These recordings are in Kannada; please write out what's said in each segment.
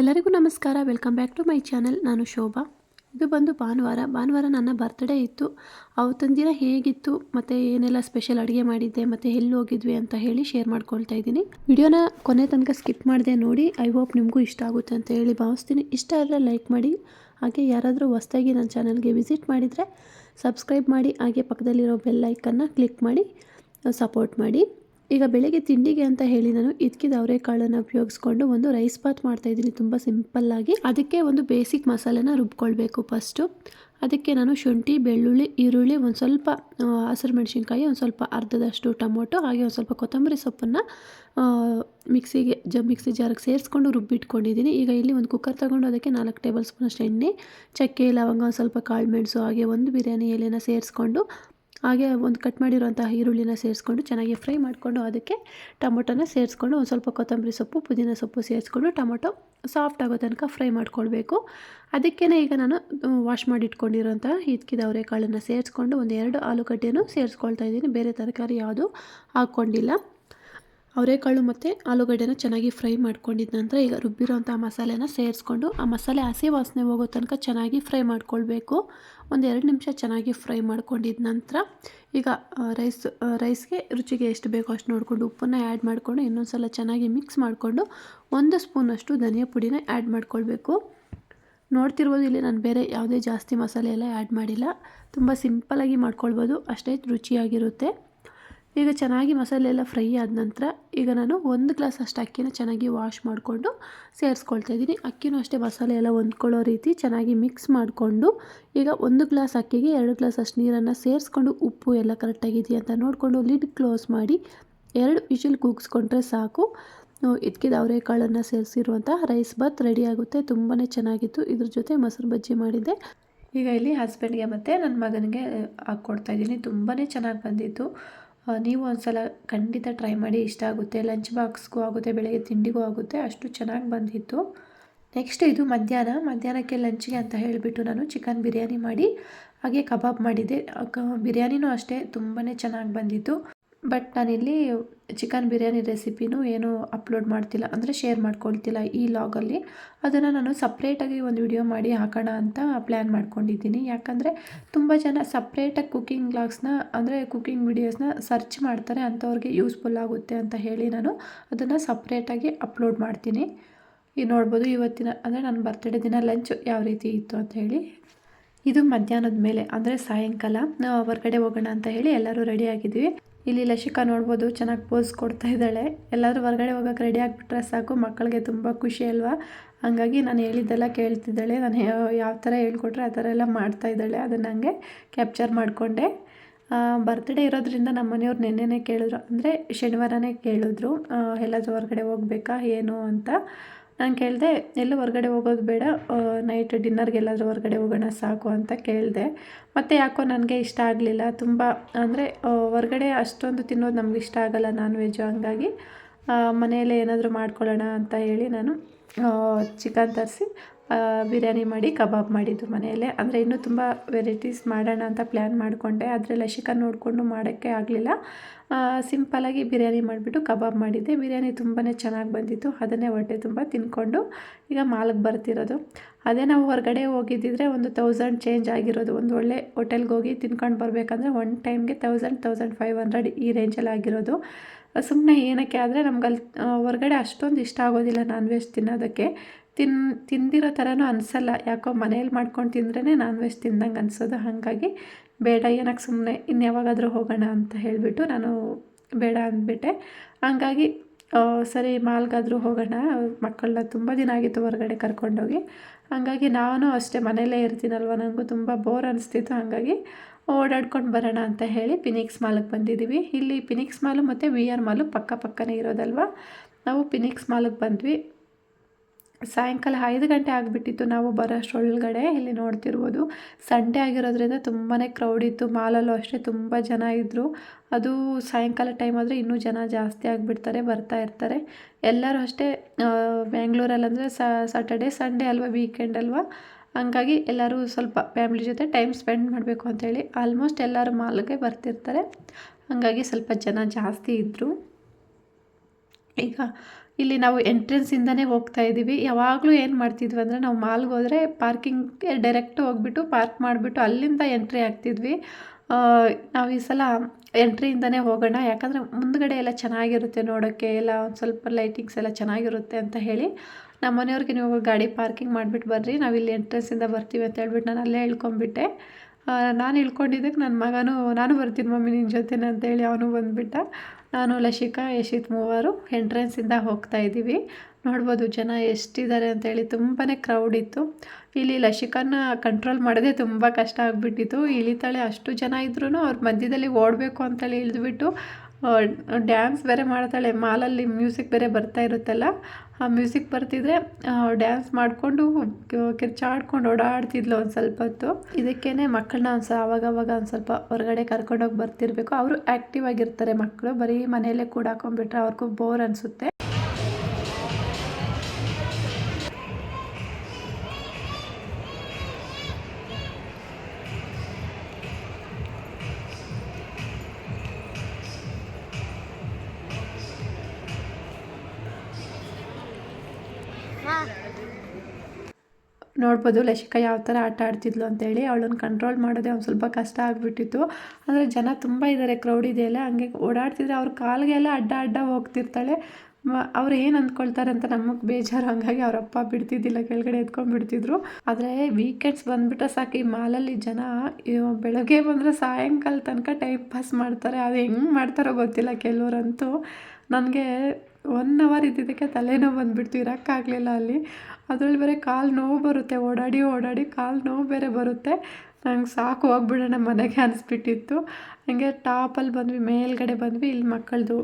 ಎಲ್ಲರಿಗೂ ನಮಸ್ಕಾರ. Welcome back to my channel ನಾನು ಶೋಭಾ. ಇದು ಬಂದು ಭಾನುವಾರ. ಭಾನುವಾರ ನನ್ನ ಬರ್ತ್ಡೇ ಇತ್ತು. ಅವತ್ತೊಂದು ದಿನ ಹೇಗಿತ್ತು, ಮತ್ತು ಏನೆಲ್ಲ ಸ್ಪೆಷಲ್ ಅಡುಗೆ ಮಾಡಿದ್ದೆ, ಮತ್ತು ಎಲ್ಲಿ ಹೋಗಿದ್ವಿ ಅಂತ ಹೇಳಿ ಶೇರ್ ಮಾಡ್ಕೊಳ್ತಾ ಇದ್ದೀನಿ. ವಿಡಿಯೋನ ಕೊನೆ ತನಕ ಸ್ಕಿಪ್ ಮಾಡಿದೆ ನೋಡಿ. ಐ ಹೋಪ್ ನಿಮಗೂ ಇಷ್ಟ ಆಗುತ್ತೆ ಅಂತ ಹೇಳಿ ಭಾವಿಸ್ತೀನಿ. ಇಷ್ಟ ಆದರೆ ಲೈಕ್ ಮಾಡಿ. ಹಾಗೆ ಯಾರಾದರೂ ಹೊಸ್ದಾಗಿ ನನ್ನ ಚಾನಲ್ಗೆ ವಿಸಿಟ್ ಮಾಡಿದರೆ ಸಬ್ಸ್ಕ್ರೈಬ್ ಮಾಡಿ. ಹಾಗೆ ಪಕ್ಕದಲ್ಲಿರೋ ಬೆಲ್ ಐಕನ್ನ ಕ್ಲಿಕ್ ಮಾಡಿ ಸಪೋರ್ಟ್ ಮಾಡಿ. ಈಗ ಬೆಳಗ್ಗೆ ತಿಂಡಿಗೆ ಅಂತ ಹೇಳಿ ನಾನು ಇದ್ಕಿದ ಅವರೆಕಾಳನ್ನು ಉಪಯೋಗಿಸ್ಕೊಂಡು ಒಂದು ರೈಸ್ ಬಾತ್ ಮಾಡ್ತಾಯಿದ್ದೀನಿ ತುಂಬ ಸಿಂಪಲ್ಲಾಗಿ ಅದಕ್ಕೆ ಒಂದು ಬೇಸಿಕ್ ಮಸಾಲೆನ ರುಬ್ಕೊಳ್ಬೇಕು ಫಸ್ಟು ಅದಕ್ಕೆ ನಾನು ಶುಂಠಿ, ಬೆಳ್ಳುಳ್ಳಿ, ಈರುಳ್ಳಿ, ಒಂದು ಸ್ವಲ್ಪ ಹಸಿರು ಮೆಣಸಿನ್ಕಾಯಿ, ಒಂದು ಸ್ವಲ್ಪ ಅರ್ಧದಷ್ಟು ಟೊಮೊಟೊ, ಹಾಗೆ ಒಂದು ಸ್ವಲ್ಪ ಕೊತ್ತಂಬರಿ ಸೊಪ್ಪನ್ನು ಮಿಕ್ಸಿಗೆ ಜ, ಮಿಕ್ಸಿ ಜಾರಿಗೆ ಸೇರಿಸ್ಕೊಂಡು ರುಬ್ಬಿಟ್ಕೊಂಡಿದ್ದೀನಿ. ಈಗ ಇಲ್ಲಿ ಒಂದು ಕುಕ್ಕರ್ ತಗೊಂಡು ಅದಕ್ಕೆ ನಾಲ್ಕು ಟೇಬಲ್ ಸ್ಪೂನಷ್ಟು ಎಣ್ಣೆ, ಚಕ್ಕೆ, ಲವಂಗ, ಒಂದು ಸ್ವಲ್ಪ ಕಾಳು ಮೆಣಸು, ಹಾಗೆ ಒಂದು ಬಿರಿಯಾನಿ ಎಲೆನ ಸೇರಿಸ್ಕೊಂಡು ಹಾಗೆ ಒಂದು ಕಟ್ ಮಾಡಿರೋಂತಹ ಈರುಳ್ಳಿನ ಸೇರಿಸ್ಕೊಂಡು ಚೆನ್ನಾಗಿ ಫ್ರೈ ಮಾಡಿಕೊಂಡು ಅದಕ್ಕೆ ಟೊಮೊಟೊನ ಸೇರಿಸ್ಕೊಂಡು ಒಂದು ಸ್ವಲ್ಪ ಕೊತ್ತಂಬರಿ ಸೊಪ್ಪು, ಪುದೀನ ಸೊಪ್ಪು ಸೇರಿಸ್ಕೊಂಡು ಟೊಮೊಟೊ ಸಾಫ್ಟ್ ಆಗೋ ತನಕ ಫ್ರೈ ಮಾಡ್ಕೊಳ್ಬೇಕು. ಅದಕ್ಕೇ ಈಗ ನಾನು ವಾಶ್ ಮಾಡಿ ಇಟ್ಕೊಂಡಿರೋಂಥ ಅವರೇಕಾಳನ್ನು ಅವರೆಕಾಳನ್ನು ಸೇರಿಸ್ಕೊಂಡು ಒಂದು ಎರಡು ಆಲೂಗಡ್ಡೆನೂ ಸೇರಿಸ್ಕೊಳ್ತಾ ಇದ್ದೀನಿ. ಬೇರೆ ತರಕಾರಿ ಯಾವುದು ಹಾಕ್ಕೊಂಡಿಲ್ಲ. ಅವರೆಕಾಳು ಮತ್ತು ಆಲೂಗಡ್ಡೆನ ಚೆನ್ನಾಗಿ ಫ್ರೈ ಮಾಡ್ಕೊಂಡಿದ್ದ ನಂತರ ಈಗ ರುಬ್ಬಿರೋಂಥ ಮಸಾಲೆನ ಸೇರಿಸ್ಕೊಂಡು ಆ ಮಸಾಲೆ ಹಸಿ ವಾಸನೆ ಹೋಗೋ ತನಕ ಚೆನ್ನಾಗಿ ಫ್ರೈ ಮಾಡ್ಕೊಳ್ಬೇಕು. ಒಂದು ಎರಡು ನಿಮಿಷ ಚೆನ್ನಾಗಿ ಫ್ರೈ ಮಾಡ್ಕೊಂಡಿದ್ದ ನಂತರ ಈಗ ರೈಸ್ ರೈಸ್ಗೆ ರುಚಿಗೆ ಎಷ್ಟು ಬೇಕೋ ಅಷ್ಟು ನೋಡಿಕೊಂಡು ಉಪ್ಪನ್ನು ಆ್ಯಡ್ ಮಾಡಿಕೊಂಡು ಇನ್ನೊಂದು ಸಲ ಚೆನ್ನಾಗಿ ಮಿಕ್ಸ್ ಮಾಡಿಕೊಂಡು ಒಂದು ಸ್ಪೂನಷ್ಟು ಧನಿಯಾ ಪುಡಿನ ಆ್ಯಡ್ ಮಾಡ್ಕೊಳ್ಬೇಕು. ನೋಡ್ತಿರ್ಬೋದು ಇಲ್ಲಿ ನಾನು ಬೇರೆ ಯಾವುದೇ ಜಾಸ್ತಿ ಮಸಾಲೆ ಎಲ್ಲ ಆ್ಯಡ್ ಮಾಡಿಲ್ಲ. ತುಂಬ ಸಿಂಪಲಾಗಿ ಮಾಡ್ಕೊಳ್ಬೋದು. ಅಷ್ಟೇ ರುಚಿಯಾಗಿರುತ್ತೆ. ಈಗ ಚೆನ್ನಾಗಿ ಮಸಾಲೆ ಎಲ್ಲ ಫ್ರೈ ಆದ ನಂತರ ಈಗ ನಾನು ಒಂದು ಗ್ಲಾಸ್ ಅಷ್ಟು ಅಕ್ಕಿನ ಚೆನ್ನಾಗಿ ವಾಶ್ ಮಾಡಿಕೊಂಡು ಸೇರಿಸ್ಕೊಳ್ತಾ ಇದ್ದೀನಿ. ಅಕ್ಕಿನೂ ಅಷ್ಟೇ ಮಸಾಲೆ ಎಲ್ಲ ಹೊಂದ್ಕೊಳ್ಳೋ ರೀತಿ ಚೆನ್ನಾಗಿ ಮಿಕ್ಸ್ ಮಾಡಿಕೊಂಡು ಈಗ ಒಂದು ಗ್ಲಾಸ್ ಅಕ್ಕಿಗೆ ಎರಡು ಗ್ಲಾಸ್ ಅಷ್ಟು ನೀರನ್ನು ಸೇರಿಸ್ಕೊಂಡು ಉಪ್ಪು ಎಲ್ಲ ಕರೆಕ್ಟಾಗಿದೆಯಾ ಅಂತ ನೋಡಿಕೊಂಡು ಲಿಡ್ ಕ್ಲೋಸ್ ಮಾಡಿ ಎರಡು ವಿಷಲ್ ಕೂಗಿಸ್ಕೊಂಡ್ರೆ ಸಾಕು. ಇದಕ್ಕೆ ಅವರೆಕಾಳನ್ನು ಸೇರಿಸಿರುವಂಥ ರೈಸ್ ಬಾತ್ ರೆಡಿ ಆಗುತ್ತೆ. ತುಂಬಾ ಚೆನ್ನಾಗಿತ್ತು. ಇದ್ರ ಜೊತೆ ಮೊಸರು ಬಜ್ಜಿ ಮಾಡಿದ್ದೆ. ಈಗ ಇಲ್ಲಿ ಹಸ್ಬೆಂಡ್ಗೆ ಮತ್ತು ನನ್ನ ಮಗನಿಗೆ ಹಾಕ್ಕೊಡ್ತಾ ಇದ್ದೀನಿ. ತುಂಬಾ ಚೆನ್ನಾಗಿ ಬಂದಿತ್ತು. ನೀವು ಒಂದ್ಸಲ ಖಂಡಿತ ಟ್ರೈ ಮಾಡಿ ಇಷ್ಟ ಆಗುತ್ತೆ. ಲಂಚ್ ಬಾಕ್ಸ್ಗೂ ಆಗುತ್ತೆ, ಬೆಳಗ್ಗೆ ತಿಂಡಿಗೂ ಆಗುತ್ತೆ, ಅಷ್ಟು ಚೆನ್ನಾಗಿ ಬಂದಿತ್ತು. ನೆಕ್ಸ್ಟ್ ಇದು ಮಧ್ಯಾಹ್ನ. ಮಧ್ಯಾಹ್ನಕ್ಕೆ ಲಂಚ್ಗೆ ಅಂತ ಹೇಳಿಬಿಟ್ಟು ನಾನು ಚಿಕನ್ ಬಿರಿಯಾನಿ ಮಾಡಿ, ಹಾಗೆ ಕಬಾಬ್ ಮಾಡಿದ್ದೆ ಬಿರಿಯಾನಿನೂ ಅಷ್ಟೇ ತುಂಬಾ ಚೆನ್ನಾಗಿ ಬಂದಿತ್ತು. ಬಟ್ ನಾನಿಲ್ಲಿ ಚಿಕನ್ ಬಿರಿಯಾನಿ ರೆಸಿಪಿನೂ ಏನು ಅಪ್ಲೋಡ್ ಮಾಡ್ತಿಲ್ಲ. ಅಂದರೆ ಶೇರ್ ಮಾಡ್ಕೊಳ್ತಿಲ್ಲ ಈ ಲಾಗಲ್ಲಿ. ಅದನ್ನು ನಾನು ಸಪ್ರೇಟಾಗಿ ಒಂದು ವಿಡಿಯೋ ಮಾಡಿ ಹಾಕೋಣ ಅಂತ ಪ್ಲ್ಯಾನ್ ಮಾಡ್ಕೊಂಡಿದ್ದೀನಿ. ಯಾಕಂದರೆ ತುಂಬ ಜನ ಸಪ್ರೇಟಾಗಿ ಕುಕ್ಕಿಂಗ್ ಲಾಗ್ಸ್ನ, ಅಂದರೆ ಕುಕ್ಕಿಂಗ್ ವಿಡಿಯೋಸ್ನ ಸರ್ಚ್ ಮಾಡ್ತಾರೆ, ಅಂಥವ್ರಿಗೆ ಯೂಸ್ಫುಲ್ ಆಗುತ್ತೆ ಅಂತ ಹೇಳಿ ನಾನು ಅದನ್ನು ಸಪ್ರೇಟಾಗಿ ಅಪ್ಲೋಡ್ ಮಾಡ್ತೀನಿ. ಈಗ ನೋಡ್ಬೋದು ಇವತ್ತಿನ, ಅಂದರೆ ನನ್ನ ಬರ್ತ್ಡೇ ದಿನ ಲಂಚ್ ಯಾವ ರೀತಿ ಇತ್ತು ಅಂತ ಹೇಳಿ. ಇದು ಮಧ್ಯಾಹ್ನದ ಮೇಲೆ, ಅಂದರೆ ಸಾಯಂಕಾಲ. ಹೊರಗಡೆ ಹೋಗೋಣ ಅಂತ ಹೇಳಿ ಎಲ್ಲರೂ ರೆಡಿ ಆಗಿದ್ವಿ. ಇಲ್ಲಿ ಲಶಿಕಾ ನೋಡ್ಬೋದು, ಚೆನ್ನಾಗಿ ಪೋಸ್ ಕೊಡ್ತಾ ಇದ್ದಾಳೆ. ಎಲ್ಲರೂ ಹೊರಗಡೆ ಹೋಗೋಕೆ ರೆಡಿ ಆಗಿಬಿಟ್ರೆ ಸಾಕು, ಮಕ್ಕಳಿಗೆ ತುಂಬ ಖುಷಿ ಅಲ್ವಾ? ಹಾಗಾಗಿ ನಾನು ಹೇಳಿದ್ದೆಲ್ಲ ಕೇಳ್ತಿದ್ದಾಳೆ. ನಾನು ಯಾವ ಥರ ಹೇಳ್ಕೊಟ್ರೆ ಆ ಥರ ಎಲ್ಲ ಮಾಡ್ತಾ ಇದ್ದಾಳೆ. ಅದನ್ನು ಹಂಗೆ ಕ್ಯಾಪ್ಚರ್ ಮಾಡಿಕೊಂಡೆ. ಬರ್ತ್ಡೇ ಇರೋದ್ರಿಂದ ನಮ್ಮ ಮನೆಯವ್ರು ನೆನ್ನೆನೇ ಕೇಳಿದ್ರು. ಅಂದರೆ ಶನಿವಾರನೇ ಕೇಳಿದ್ರು. ಎಲ್ಲಾದರೂ ಹೊರಗಡೆ ಹೋಗ್ಬೇಕಾ, ಏನು ಅಂತ. ನಾನು ಕೇಳಿದೆ, ಎಲ್ಲೂ ಹೊರಗಡೆ ಹೋಗೋದು ಬೇಡ ನೈಟ್ ಡಿನ್ನರ್ಗೆಲ್ಲಾದರೂ ಹೊರಗಡೆ ಹೋಗೋಣ ಸಾಕು ಅಂತ ಕೇಳಿದೆ. ಮತ್ತು ಯಾಕೋ ನನಗೆ ಇಷ್ಟ ಆಗಲಿಲ್ಲ. ತುಂಬ, ಅಂದರೆ ಹೊರಗಡೆ ಅಷ್ಟೊಂದು ತಿನ್ನೋದು ನಮ್ಗೆ ಇಷ್ಟ ಆಗಲ್ಲ ನಾನ್ ವೆಜ್ಜು ಹಂಗಾಗಿ ಮನೆಯಲ್ಲೇ ಏನಾದರೂ ಮಾಡ್ಕೊಳ್ಳೋಣ ಅಂತ ಹೇಳಿ ನಾನು ಚಿಕನ್ ತರಿಸಿ ಬಿರಿಯಾನಿ ಮಾಡಿ ಕಬಾಬ್ ಮಾಡಿದ್ದು ಮನೆಯಲ್ಲೇ. ಅಂದರೆ ಇನ್ನೂ ತುಂಬ ವೆರೈಟೀಸ್ ಮಾಡೋಣ ಅಂತ ಪ್ಲ್ಯಾನ್ ಮಾಡಿಕೊಂಡೆ. ಆದರೆ ಲಶಿಕಾ ನೋಡಿಕೊಂಡು ಮಾಡೋಕ್ಕೆ ಆಗಲಿಲ್ಲ. ಸಿಂಪಲಾಗಿ ಬಿರಿಯಾನಿ ಮಾಡಿಬಿಟ್ಟು ಕಬಾಬ್ ಮಾಡಿದ್ದೆ. ಬಿರಿಯಾನಿ ತುಂಬಾ ಚೆನ್ನಾಗಿ ಬಂದಿತ್ತು. ಅದನ್ನೇ ಹೊಟ್ಟೆ ತುಂಬ ತಿನ್ಕೊಂಡು ಈಗ ಮಾಲ್ಗೆ ಬರ್ತಿರೋದು. ಅದೇ ನಾವು ಹೊರಗಡೆ ಹೋಗಿದ್ದಿದ್ರೆ ಒಂದು ತೌಸಂಡ್ ಚೇಂಜ್ ಆಗಿರೋದು. ಒಂದು ಒಳ್ಳೆ ಹೋಟೆಲ್ಗೆ ಹೋಗಿ ತಿನ್ಕೊಂಡು ಬರಬೇಕಂದ್ರೆ ಒನ್ ಟೈಮ್ಗೆ ತೌಸಂಡ್ ತೌಸಂಡ್ ಫೈವ್ ಹಂಡ್ರೆಡ್ ಈ ರೇಂಜಲ್ಲಿ ಆಗಿರೋದು. ಸುಮ್ಮನೆ ಏನಕ್ಕೆ ಆದರೆ ನಮ್ಗೆ ಅಲ್ಲಿ ಹೊರಗಡೆ ಅಷ್ಟೊಂದು ಇಷ್ಟ ಆಗೋದಿಲ್ಲ ನಾನ್ ವೆಜ್ ತಿನ್ನೋದಕ್ಕೆ. ತಿನ್, ತಿಂದಿರೋ ಥರನೂ ಅನಿಸಲ್ಲ. ಯಾಕೋ ಮನೇಲಿ ಮಾಡ್ಕೊಂಡು ತಿಂದ್ರೇ ನಾನ್ ವೆಜ್ ತಿಂದಂಗೆ ಅನಿಸೋದು. ಹಾಗಾಗಿ ಬೇಡ ಏನಕ್ಕೆ ಸುಮ್ಮನೆ ಇನ್ಯಾವಾಗಾದರೂ ಹೋಗೋಣ ಅಂತ ಹೇಳಿಬಿಟ್ಟು ನಾನು ಬೇಡ ಅಂದ್ಬಿಟ್ಟೆ. ಹಂಗಾಗಿ ಸರಿ, ಮಾಲ್ಗಾದರೂ ಹೋಗೋಣ. ಮಕ್ಕಳನ್ನ ತುಂಬ ದಿನ ಆಗಿತ್ತು ಹೊರಗಡೆ ಕರ್ಕೊಂಡೋಗಿ. ಹಾಗಾಗಿ ನಾನು ಅಷ್ಟೇ ಮನೇಲೇ ಇರ್ತೀನಲ್ವ? ನನಗೂ ತುಂಬ ಬೋರ್ ಅನಿಸ್ತಿತ್ತು. ಹಾಗಾಗಿ ಓಡಾಡ್ಕೊಂಡು ಬರೋಣ ಅಂತ ಹೇಳಿ ಪಿನಿಕ್ಸ್ ಮಾಲಿಗೆ ಬಂದಿದ್ದೀವಿ ಇಲ್ಲಿ ಪಿನಿಕ್ಸ್ ಮಾಲು ಮತ್ತು ವಿ ಆರ್ ಮಾಲು ಪಕ್ಕ ಪಕ್ಕನೇ ಇರೋದಲ್ವ? ನಾವು ಪಿನಿಕ್ಸ್ ಮಾಲಿಗೆ ಬಂದ್ವಿ. ಸಾಯಂಕಾಲ ಐದು ಗಂಟೆ ಆಗಿಬಿಟ್ಟಿತ್ತು. ನಾವು ಬರೋಷ್ಟೊಳಗಡೆ ಇಲ್ಲಿ ನೋಡ್ತಿರ್ಬೋದು. ಸಂಡೇ ಆಗಿರೋದ್ರಿಂದ ತುಂಬಾ ಕ್ರೌಡ್ ಇತ್ತು. ಮಾಲಲ್ಲೂ ಅಷ್ಟೇ ತುಂಬ ಜನ ಇದ್ದರು ಅದು ಸಾಯಂಕಾಲ ಟೈಮ್ ಆದರೆ ಇನ್ನೂ ಜನ ಜಾಸ್ತಿ ಆಗಿಬಿಡ್ತಾರೆ, ಬರ್ತಾ ಇರ್ತಾರೆ. ಎಲ್ಲರೂ ಅಷ್ಟೇ ಬೆಂಗಳೂರಲ್ಲಂದರೆ ಸಾಟರ್ಡೆ ಸಂಡೇ ಅಲ್ವಾ ವೀಕೆಂಡ್ ಅಲ್ವಾ? ಹಂಗಾಗಿ ಎಲ್ಲರೂ ಸ್ವಲ್ಪ ಫ್ಯಾಮ್ಲಿ ಜೊತೆ ಟೈಮ್ ಸ್ಪೆಂಡ್ ಮಾಡಬೇಕು ಅಂತೇಳಿ ಆಲ್ಮೋಸ್ಟ್ ಎಲ್ಲರೂ ಮಾಲ್ಗೆ ಬರ್ತಿರ್ತಾರೆ. ಹಾಗಾಗಿ ಸ್ವಲ್ಪ ಜನ ಜಾಸ್ತಿ ಇದ್ದರು ಈಗ ಇಲ್ಲಿ ನಾವು ಎಂಟ್ರೆನ್ಸಿಂದನೇ ಹೋಗ್ತಾ ಇದ್ದೀವಿ ಯಾವಾಗಲೂ ಏನು ಮಾಡ್ತಿದ್ವಿ ಅಂದರೆ ನಾವು ಮಾಲ್ಗೆ ಹೋದರೆ ಪಾರ್ಕಿಂಗ್ಗೆ ಡೈರೆಕ್ಟ್ ಹೋಗ್ಬಿಟ್ಟು ಪಾರ್ಕ್ ಮಾಡಿಬಿಟ್ಟು ಅಲ್ಲಿಂದ ಎಂಟ್ರಿ ಆಗ್ತಿದ್ವಿ ನಾವು ಈ ಸಲ ಎಂಟ್ರಿಯಿಂದನೇ ಹೋಗೋಣ. ಯಾಕಂದರೆ ಮುಂದ್ಗಡೆ ಎಲ್ಲ ಚೆನ್ನಾಗಿರುತ್ತೆ ನೋಡೋಕ್ಕೆ ಎಲ್ಲ ಒಂದು ಸ್ವಲ್ಪ ಲೈಟಿಂಗ್ಸ್ ಎಲ್ಲ ಚೆನ್ನಾಗಿರುತ್ತೆ ಅಂತ ಹೇಳಿ ನಮ್ಮ ಮನೆಯವ್ರಿಗೆ ನೀವು ಗಾಡಿ ಪಾರ್ಕಿಂಗ್ ಮಾಡಿಬಿಟ್ಟು ಬರ್ರಿ. ನಾವು ಇಲ್ಲಿ ಎಂಟ್ರೆನ್ಸಿಂದ ಬರ್ತೀವಿ ಅಂತ ಹೇಳ್ಬಿಟ್ಟು ನಾನು ಅಲ್ಲೇ ಇಳ್ಕೊಂಬಿಟ್ಟೆ ನಾನು ಇಳ್ಕೊಂಡಿದ್ದಕ್ಕೆ ನನ್ನ ಮಗನೂ, ನಾನು ಬರ್ತೀನಿ ಮಮ್ಮಿ ನಿನ್ನ ಜೊತೆನೆ ಅಂತೇಳಿ ಅವನು ಬಂದುಬಿಟ್ಟ. ನಾನು ಲಶಿಕಾ, ಯಶಿತ್ ಮೂವರು ಎಂಟ್ರೆನ್ಸಿಂದ ಹೋಗ್ತಾ ಇದ್ದೀವಿ. ನೋಡ್ಬೋದು ಜನ ಎಷ್ಟಿದ್ದಾರೆ ಅಂತೇಳಿ ತುಂಬಾ ಕ್ರೌಡ್ ಇತ್ತು. ಇಲ್ಲಿ ಲಶಿಕಾನ ಕಂಟ್ರೋಲ್ ಮಾಡೋದೇ ತುಂಬ ಕಷ್ಟ ಆಗಿಬಿಟ್ಟಿತ್ತು. ಇಳಿತಾಳೆ ಅಷ್ಟು ಜನ ಇದ್ರೂ ಅವ್ರ ಮಧ್ಯದಲ್ಲಿ ಓಡಬೇಕು ಅಂತೇಳಿ ಇಳಿದ್ಬಿಟ್ಟು ಡ್ಯಾನ್ಸ್ ಬೇರೆ ಮಾಡ್ತಾಳೆ, ಮಾಲಲ್ಲಿ ಮ್ಯೂಸಿಕ್ ಬೇರೆ ಬರ್ತಾ ಇರುತ್ತಲ್ಲ, ಆ ಮ್ಯೂಸಿಕ್ ಬರ್ತಿದ್ರೆ ಡ್ಯಾನ್ಸ್ ಮಾಡಿಕೊಂಡು ಕಿರ್ಚಾಡ್ಕೊಂಡು ಓಡಾಡ್ತಿದ್ಲು ಒಂದು ಸ್ವಲ್ಪ ಹೊತ್ತು. ಇದಕ್ಕೇ ಮಕ್ಕಳನ್ನ ಒಂದು ಆವಾಗವಾಗ ಒಂದು ಸ್ವಲ್ಪ ಹೊರಗಡೆ ಕರ್ಕೊಂಡೋಗಿ ಬರ್ತಿರ್ಬೇಕು. ಅವರು ಆ್ಯಕ್ಟಿವ್ ಆಗಿರ್ತಾರೆ ಮಕ್ಕಳು, ಬರೀ ಮನೆಯಲ್ಲೇ ಕೂಡಾಕೊಂಡ್ಬಿಟ್ರೆ ಅವ್ರಿಗೂ ಬೋರ್ ಅನಿಸುತ್ತೆ. ನೋಡ್ಬೋದು ಲಶಿಕಾ ಯಾವ ಥರ ಆಟ ಆಡ್ತಿದ್ಲು ಅಂತೇಳಿ. ಅವಳನ್ನು ಕಂಟ್ರೋಲ್ ಮಾಡೋದೇ ಒಂದು ಸ್ವಲ್ಪ ಕಷ್ಟ ಆಗಿಬಿಟ್ಟಿತ್ತು. ಅಂದರೆ ಜನ ತುಂಬ ಇದ್ದಾರೆ ಕ್ರೌಡ್ ಇದೆಯಲ್ಲ ಹಂಗೆ ಓಡಾಡ್ತಿದ್ರೆ ಅವ್ರ ಕಾಲಿಗೆಲ್ಲ ಅಡ್ಡ ಅಡ್ಡ ಹೋಗ್ತಿರ್ತಾಳೆ. ಅವ್ರು ಏನು ಅಂದ್ಕೊಳ್ತಾರೆ ಅಂತ ನಮಗೆ ಬೇಜಾರು. ಹಂಗಾಗಿ ಅವರಪ್ಪ ಬಿಡ್ತಿದ್ದಿಲ್ಲ, ಕೆಳಗಡೆ ಎತ್ಕೊಂಡು ಬಿಡ್ತಿದ್ರು. ಆದರೆ ವೀಕೆಂಡ್ಸ್ ಬಂದುಬಿಟ್ರೆ ಸಾಕು, ಈ ಮಾಲಲ್ಲಿ ಜನ ಬೆಳಗ್ಗೆ ಬಂದರೆ ಸಾಯಂಕಾಲ ತನಕ ಟೈಮ್ ಪಾಸ್ ಮಾಡ್ತಾರೆ. ಅದು ಹೆಂಗೆ ಮಾಡ್ತಾರೋ ಗೊತ್ತಿಲ್ಲ ಕೆಲವರಂತೂ. ನನಗೆ ಒನ್ ಅವರ್ ಇದ್ದಿದ್ದಕ್ಕೆ ತಲೆನೋವು ಬಂದುಬಿಡ್ತು, ಇರೋಕ್ಕಾಗಲಿಲ್ಲ ಅಲ್ಲಿ. ಅದರಲ್ಲಿ ಬೇರೆ ಕಾಲು ನೋವು ಬರುತ್ತೆ. ಓಡಾಡಿ ಓಡಾಡಿ ಕಾಲು ನೋವು ಬೇರೆ ಬರುತ್ತೆ. ನಂಗೆ ಸಾಕು, ಹೋಗ್ಬಿಡೋಣ ಮನೆಗೆ ಅನಿಸ್ಬಿಟ್ಟಿತ್ತು. ಹಂಗೆ ಟಾಪಲ್ಲಿ ಬಂದ್ವಿ, ಮೇಲ್ಗಡೆ ಬಂದ್ವಿ. ಇಲ್ಲಿ ಮಕ್ಕಳದು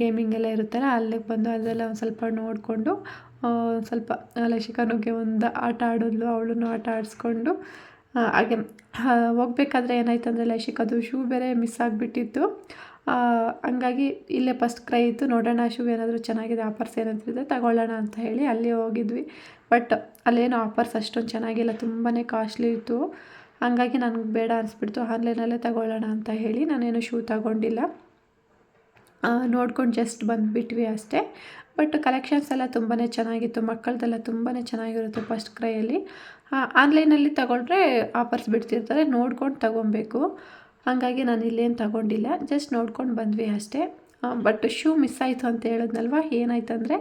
ಗೇಮಿಂಗ್ ಎಲ್ಲ ಇರುತ್ತಲ್ಲ, ಅಲ್ಲಿಗೆ ಬಂದು ಅದೆಲ್ಲ ಒಂದು ಸ್ವಲ್ಪ ನೋಡಿಕೊಂಡು ಸ್ವಲ್ಪ ಲಸಿಕಾನುಗೆ ಒಂದು ಆಟ ಆಡಿದ್ಲು, ಅವಳನ್ನು ಆಟ ಆಡಿಸ್ಕೊಂಡು ಹಾಗೆ ಹೋಗಬೇಕಾದ್ರೆ ಏನಾಯ್ತು ಅಂದರೆ ಲಶಿಕದು ಶೂ ಬೇರೆ ಮಿಸ್ ಆಗಿಬಿಟ್ಟಿತ್ತು. ಹಂಗಾಗಿ ಇಲ್ಲೇ ಫಸ್ಟ್ ಕ್ರೈ ಇತ್ತು. ನೋಡೋಣ ಶೂ ಏನಾದರೂ ಚೆನ್ನಾಗಿದೆ ಆಫರ್ಸ್ ಏನಂತಿದೆ ತಗೊಳ್ಳೋಣ ಅಂತ ಹೇಳಿ ಅಲ್ಲಿ ಹೋಗಿದ್ವಿ. ಬಟ್ ಅಲ್ಲೇನು ಆಫರ್ಸ್ ಅಷ್ಟೊಂದು ಚೆನ್ನಾಗಿಲ್ಲ. ತುಂಬಾ ಕಾಸ್ಟ್ಲಿ ಇತ್ತು. ಹಂಗಾಗಿ ನನಗೆ ಬೇಡ ಅನಿಸ್ಬಿಡ್ತು. ಆನ್ಲೈನಲ್ಲೇ ತಗೊಳ್ಳೋಣ ಅಂತ ಹೇಳಿ ನಾನೇನು ಶೂ ತಗೊಂಡಿಲ್ಲ. ನೋಡ್ಕೊಂಡು ಜಸ್ಟ್ ಬಂದುಬಿಟ್ವಿ ಅಷ್ಟೇ. ಬಟ್ ಕಲೆಕ್ಷನ್ಸ್ ಎಲ್ಲ ತುಂಬಾ ಚೆನ್ನಾಗಿತ್ತು. ಮಕ್ಕಳದೆಲ್ಲ ತುಂಬಾ ಚೆನ್ನಾಗಿರುತ್ತೆ ಫಸ್ಟ್ ಕ್ರೈಯಲ್ಲಿ ಆನ್ಲೈನಲ್ಲಿ ತಗೊಂಡ್ರೆ ಆಫರ್ಸ್ ಬಿಡ್ತಿರ್ತಾರೆ. ನೋಡ್ಕೊಂಡು ತಗೊಬೇಕು. ಹಾಗಾಗಿ ನಾನು ಇಲ್ಲೇನು ತಗೊಂಡಿಲ್ಲ. ಜಸ್ಟ್ ನೋಡ್ಕೊಂಡು ಬಂದ್ವಿ ಅಷ್ಟೇ. ಬಟ್ ಶೂ ಮಿಸ್ ಆಯಿತು ಅಂತ ಹೇಳಿದ್ನಲ್ವ? ಏನಾಯ್ತು ಅಂದರೆ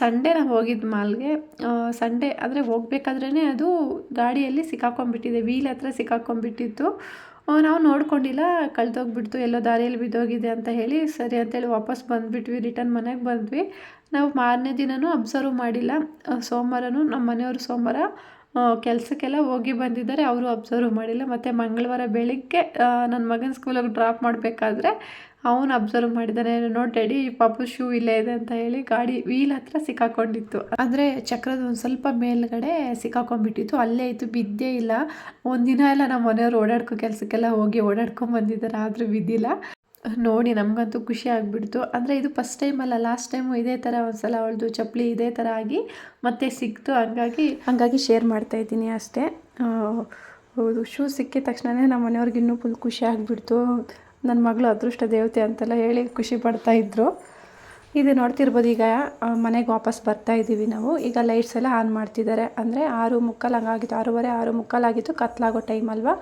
ಸಂಡೇ ನಾವು ಹೋಗಿದ್ದು ಮಾಲ್ಗೆ ಸಂಡೇ ಅಂದರೆ ಹೋಗ್ಬೇಕಾದ್ರೇ ಅದು ಗಾಡಿಯಲ್ಲಿ ಸಿಕ್ಕಾಕೊಂಡ್ಬಿಟ್ಟಿದೆ. ವೀಲ್ ಹತ್ರ ಸಿಕ್ಕಾಕೊಂಡ್ಬಿಟ್ಟಿತ್ತು. ನಾವು ನೋಡ್ಕೊಂಡಿಲ್ಲ. ಕಳ್ದೋಗ್ಬಿಡ್ತು. ಎಲ್ಲೋ ದಾರಿಯಲ್ಲಿ ಬಿದ್ದೋಗಿದೆ ಅಂತ ಹೇಳಿ ಸರಿ ಅಂತೇಳಿ ವಾಪಸ್ ಬಂದುಬಿಟ್ವಿ. ರಿಟರ್ನ್ ಮನೆಗೆ ಬಂದ್ವಿ. ನಾವು ಮಾರನೇ ದಿನವೂ ಅಬ್ಸರ್ವ್ ಮಾಡಿಲ್ಲ. ಸೋಮವಾರನೂ ನಮ್ಮ ಮನೆಯವರು ಸೋಮವಾರ ಕೆಲಸಕ್ಕೆಲ್ಲ ಹೋಗಿ ಬಂದಿದ್ದಾರೆ. ಅವರು ಅಬ್ಸರ್ವ್ ಮಾಡಿಲ್ಲ. ಮತ್ತು ಮಂಗಳವಾರ ಬೆಳಿಗ್ಗೆ ನನ್ನ ಮಗನ ಸ್ಕೂಲಿಗೆ ಡ್ರಾಪ್ ಮಾಡಬೇಕಾದ್ರೆ ಅವನು ಅಬ್ಸರ್ವ್ ಮಾಡಿದ್ದಾನೆ. ನೋಡಿ ಡ್ಯಾಡಿ ಪಾಪು ಶೂ ಇಲ್ಲೇ ಇದೆ ಅಂತ ಹೇಳಿ ಗಾಡಿ ವೀಲ್ ಹತ್ರ ಸಿಕ್ಕಾಕೊಂಡಿತ್ತು. ಅಂದರೆ ಚಕ್ರದ ಒಂದು ಸ್ವಲ್ಪ ಮೇಲ್ಗಡೆ ಸಿಕ್ಕಾಕೊಂಡ್ಬಿಟ್ಟಿತ್ತು. ಅಲ್ಲೇ ಇತ್ತು, ಬಿದ್ದೇ ಇಲ್ಲ. ಒಂದಿನ ಎಲ್ಲ ನಮ್ಮ ಮನೆಯವರು ಓಡಾಡ್ಕೊ ಕೆಲಸಕ್ಕೆಲ್ಲ ಹೋಗಿ ಓಡಾಡ್ಕೊಂಡು ಬಂದಿದ್ದಾರೆ, ಆದರೂ ಬಿದ್ದಿಲ್ಲ. ನೋಡಿ, ನಮಗಂತೂ ಖುಷಿ ಆಗಿಬಿಡ್ತು. ಅಂದರೆ ಇದು ಫಸ್ಟ್ ಟೈಮ್ ಅಲ್ಲ ಲಾಸ್ಟ್ ಟೈಮು ಇದೇ ಥರ ಒಂದು ಸಲ ಅವಳದು ಚಪ್ಪಲಿ ಇದೇ ಥರ ಆಗಿ ಮತ್ತೆ ಸಿಕ್ತು. ಹಂಗಾಗಿ ಹಂಗಾಗಿ ಶೇರ್ ಮಾಡ್ತಾ ಇದ್ದೀನಿ ಅಷ್ಟೇ. ಹೌದು ಶೂ ಸಿಕ್ಕಿದ ತಕ್ಷಣವೇ ನಮ್ಮ ಮನೆಯವ್ರಿಗೆ ಇನ್ನೂ ಫುಲ್ ಖುಷಿ ಆಗಿಬಿಡ್ತು. ನನ್ನ ಮಗಳು ಅದೃಷ್ಟ ದೇವತೆ ಅಂತೆಲ್ಲ ಹೇಳಿ ಖುಷಿ ಪಡ್ತಾ ಇದ್ರು. ಇದು ನೋಡ್ತಿರ್ಬೋದು ಈಗ ಮನೆಗೆ ವಾಪಸ್ ಬರ್ತಾ ಇದ್ದೀವಿ ನಾವು. ಈಗ ಲೈಟ್ಸ್ ಎಲ್ಲ ಆನ್ ಮಾಡ್ತಿದ್ದಾರೆ. ಅಂದರೆ ಆರು ಮುಕ್ಕಾಲು ಹಂಗಾಗಿತ್ತು ಆರೂವರೆ, ಆರು ಮುಕ್ಕಾಲಾಗಿತ್ತು ಕತ್ಲಾಗೋ ಟೈಮ್ ಅಲ್ವಾ?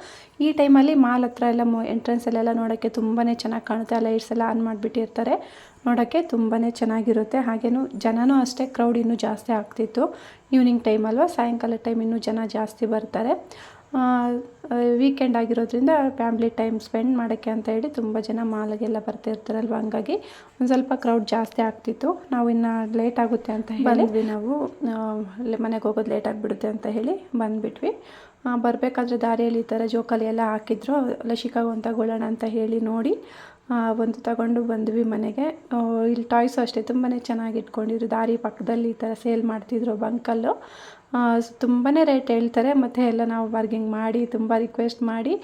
ಈ ಟೈಮಲ್ಲಿ ಮಾಲ್ ಹತ್ರ ಎಲ್ಲ ಮೊ ಎಂಟ್ರೆನ್ಸಲ್ಲೆಲ್ಲ ನೋಡೋಕ್ಕೆ ತುಂಬಾ ಚೆನ್ನಾಗಿ ಕಾಣುತ್ತೆ. ಲೈಟ್ಸ್ ಎಲ್ಲ ಆನ್ ಮಾಡಿಬಿಟ್ಟಿರ್ತಾರೆ. ನೋಡೋಕ್ಕೆ ತುಂಬಾ ಚೆನ್ನಾಗಿರುತ್ತೆ. ಹಾಗೇನು ಜನನೂ ಅಷ್ಟೇ ಕ್ರೌಡ್ ಇನ್ನೂ ಜಾಸ್ತಿ ಆಗ್ತಿತ್ತು. ಈವ್ನಿಂಗ್ ಟೈಮ್ ಅಲ್ವಾ? ಸಾಯಂಕಾಲ ಟೈಮ್ ಇನ್ನೂ ಜನ ಜಾಸ್ತಿ ಬರ್ತಾರೆ. ವೀಕೆಂಡ್ ಆಗಿರೋದ್ರಿಂದ ಫ್ಯಾಮ್ಲಿ ಟೈಮ್ ಸ್ಪೆಂಡ್ ಮಾಡೋಕ್ಕೆ ಅಂತ ಹೇಳಿ ತುಂಬ ಜನ ಮಾಲ್ಗೆಲ್ಲ ಬರ್ತಿರ್ತಾರಲ್ವ? ಹಂಗಾಗಿ ಒಂದು ಸ್ವಲ್ಪ ಕ್ರೌಡ್ ಜಾಸ್ತಿ ಆಗ್ತಿತ್ತು. ನಾವು ಇನ್ನು ಲೇಟ್ ಆಗುತ್ತೆ ಅಂತ ಹೇಳಿದ್ವಿ ನಾವು. ಮನೆಗೆ ಹೋಗೋದು ಲೇಟ್ ಆಗಿಬಿಡುತ್ತೆ ಅಂತ ಹೇಳಿ ಬಂದುಬಿಟ್ವಿ. ಬರಬೇಕಾದ್ರೆ ದಾರಿಯಲ್ಲಿ ಈ ಥರ ಜೋಕಾಲಿ ಎಲ್ಲ ಹಾಕಿದ್ರು. ಲಸಿಕಾಗು ಅಂತ ತಗೊಳ್ಳೋಣ ಅಂತ ಹೇಳಿ ನೋಡಿ ಒಂದು ತಗೊಂಡು ಬಂದ್ವಿ ಮನೆಗೆ. ಇಲ್ಲಿ ಟಾಯ್ಸು ಅಷ್ಟೇ ತುಂಬಾ ಚೆನ್ನಾಗಿ ಇಟ್ಕೊಂಡಿದ್ರು. ದಾರಿ ಪಕ್ಕದಲ್ಲಿ ಈ ಥರ ಸೇಲ್ ಮಾಡ್ತಿದ್ರು ಬಂಕಲ್ಲು. ತುಂಬಾ ರೇಟ್ ಹೇಳ್ತಾರೆ. ಮತ್ತು ಎಲ್ಲ ನಾವು ಬಾರ್ಗಿಂಗ್ ಮಾಡಿ ತುಂಬ ರಿಕ್ವೆಸ್ಟ್ ಮಾಡಿ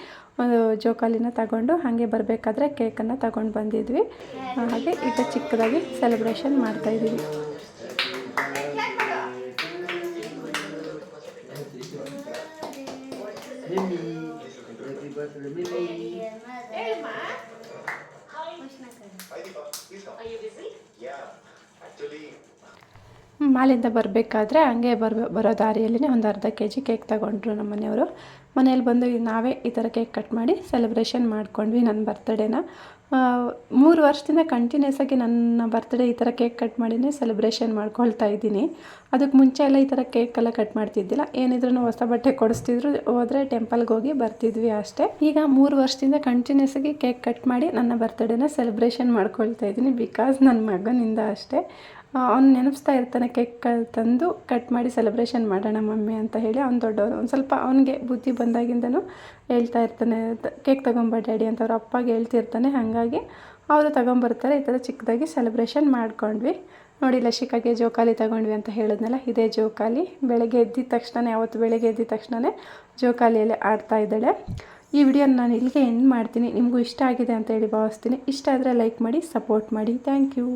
ಒಂದು ಜೋಕಾಲಿನ ತಗೊಂಡು ಹಾಗೆ ಬರಬೇಕಾದ್ರೆ ಕೇಕನ್ನು ತಗೊಂಡು ಬಂದಿದ್ವಿ. ಹಾಗೆ ಈಗ ಚಿಕ್ಕದಾಗಿ ಸೆಲೆಬ್ರೇಷನ್ ಮಾಡ್ತಾಯಿದ್ದೀವಿ ಮಾಲಿಂದ ಬರಬೇಕಾದ್ರೆ ಹಂಗೆ ಬರ್, ಬರೋ ದಾರಿಯಲ್ಲೇ ಒಂದು ಅರ್ಧ ಕೆ ಜಿ ಕೇಕ್ ತಗೊಂಡ್ರು ನಮ್ಮ ಮನೆಯವರು. ಮನೇಲಿ ಬಂದು ನಾವೇ ಈ ಥರ ಕೇಕ್ ಕಟ್ ಮಾಡಿ ಸೆಲೆಬ್ರೇಷನ್ ಮಾಡ್ಕೊಂಡ್ವಿ ನನ್ನ ಬರ್ತಡೇನ ಮೂರು ವರ್ಷದಿಂದ ಕಂಟಿನ್ಯೂಸ್ ಆಗಿ ನನ್ನ ಬರ್ತ್ಡೇ ಈ ಥರ ಕೇಕ್ ಕಟ್ ಮಾಡಿನೇ ಸೆಲೆಬ್ರೇಷನ್ ಮಾಡ್ಕೊಳ್ತಾ ಇದ್ದೀನಿ. ಅದಕ್ಕೆ ಮುಂಚೆ ಎಲ್ಲ ಈ ಥರ ಕೇಕ್ ಎಲ್ಲ ಕಟ್ ಮಾಡ್ತಿದ್ದಿಲ್ಲ. ಏನಿದ್ರು ಹೊಸ ಬಟ್ಟೆ ಕೊಡಿಸ್ತಿದ್ರು, ಹೋದರೆ ಟೆಂಪಲ್ಗೆ ಹೋಗಿ ಬರ್ತಿದ್ವಿ ಅಷ್ಟೇ. ಈಗ ಮೂರು ವರ್ಷದಿಂದ ಕಂಟಿನ್ಯೂಸ್ ಆಗಿ ಕೇಕ್ ಕಟ್ ಮಾಡಿ ನನ್ನ ಬರ್ತ್ಡೇನ ಸೆಲೆಬ್ರೇಷನ್ ಮಾಡ್ಕೊಳ್ತಾ ಇದ್ದೀನಿ ಬಿಕಾಸ್ ನನ್ನ ಮಗನಿಂದ ಅಷ್ಟೇ. ಅವ್ನು ನೆನಪಿಸ್ತಾ ಇರ್ತಾನೆ ಕೇಕ್ ತಂದು ಕಟ್ ಮಾಡಿ ಸೆಲೆಬ್ರೇಷನ್ ಮಾಡೋಣ ಮಮ್ಮಿ ಅಂತ ಹೇಳಿ ಅವ್ನು ದೊಡ್ಡವನು. ಒಂದು ಸ್ವಲ್ಪ ಅವನಿಗೆ ಬುದ್ಧಿ ಬಂದಾಗಿಂದನೂ ಹೇಳ್ತಾ ಇರ್ತಾನೆ ಕೇಕ್ ತಗೊಂಬ ಡ್ಯಾಡಿ ಅಂತ ಅವ್ರ ಅಪ್ಪಗೆ ಹೇಳ್ತಿರ್ತಾನೆ. ಹಾಗಾಗಿ ಅವರು ತಗೊಂಬರ್ತಾರೆ. ಈ ಥರ ಚಿಕ್ಕದಾಗಿ ಸೆಲೆಬ್ರೇಷನ್ ಮಾಡ್ಕೊಂಡ್ವಿ. ನೋಡಿ ಲಶಿಕಾಗೆ ಜೋಕಾಲಿ ತಗೊಂಡ್ವಿ ಅಂತ ಹೇಳಿದ್ನಲ್ಲ, ಇದೇ ಜೋಕಾಲಿ. ಬೆಳಗ್ಗೆ ಎದ್ದಿದ ತಕ್ಷಣ ಅವತ್ತು ಬೆಳಗ್ಗೆ ಎದ್ದಿದ ತಕ್ಷಣ ಜೋಕಾಲಿಯಲ್ಲಿ ಆಡ್ತಾ ಇದ್ದಾಳೆ. ಈ ವಿಡಿಯೋನ ನಾನು ಇಲ್ಲಿಗೆ ಎಂಡ್ ಮಾಡ್ತೀನಿ. ನಿಮಗೂ ಇಷ್ಟ ಆಗಿದೆ ಅಂತ ಹೇಳಿ ಭಾವಿಸ್ತೀನಿ. ಇಷ್ಟ ಆದರೆ ಲೈಕ್ ಮಾಡಿ, ಸಪೋರ್ಟ್ ಮಾಡಿ. Thank you.